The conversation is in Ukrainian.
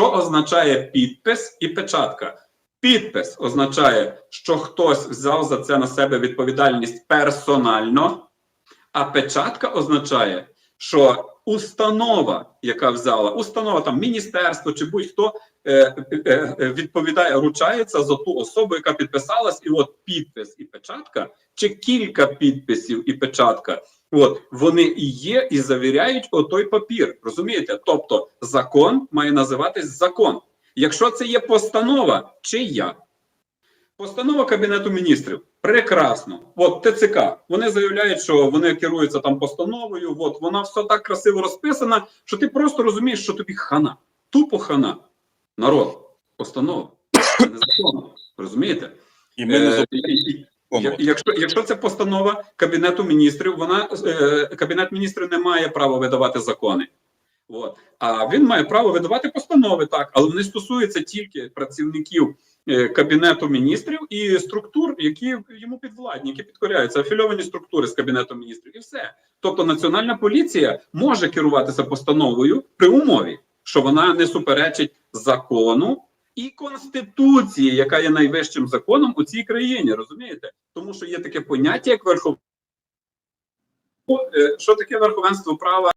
що означає підпис і печатка. Підпис означає, що хтось взяв за це на себе відповідальність персонально, а печатка означає, що установа, яка взяла, установа там міністерство чи будь-хто е, е, е, відповідає, ручається за ту особу, яка підписалась, і от підпис і печатка, чи кілька підписів і печатка. От вони і є, і завіряють отой папір. Розумієте? Тобто закон має називатись закон. Якщо це є постанова, чия? Постанова Кабінету міністрів. Прекрасно. От ТЦК. Вони заявляють, що вони керуються там постановою. От вона все так красиво розписана, що ти просто розумієш, що тобі хана. Тупо хана. Народ. Постанова. Це не закон. Розумієте? І ми не Е, Якщо, якщо це постанова Кабінету міністрів, вона е, Кабінет міністрів не має права видавати закони. От. А він має право видавати постанови, так, але вони стосуються тільки працівників е, Кабінету міністрів і структур, які йому підвладні, які підкоряються, афільовані структури з Кабінетом міністрів, і все. Тобто Національна поліція може керуватися постановою при умові, що вона не суперечить закону і конституції, яка є найвищим законом у цій країні, розумієте? Тому що є таке поняття, як верхов... Е, Що таке верховенство права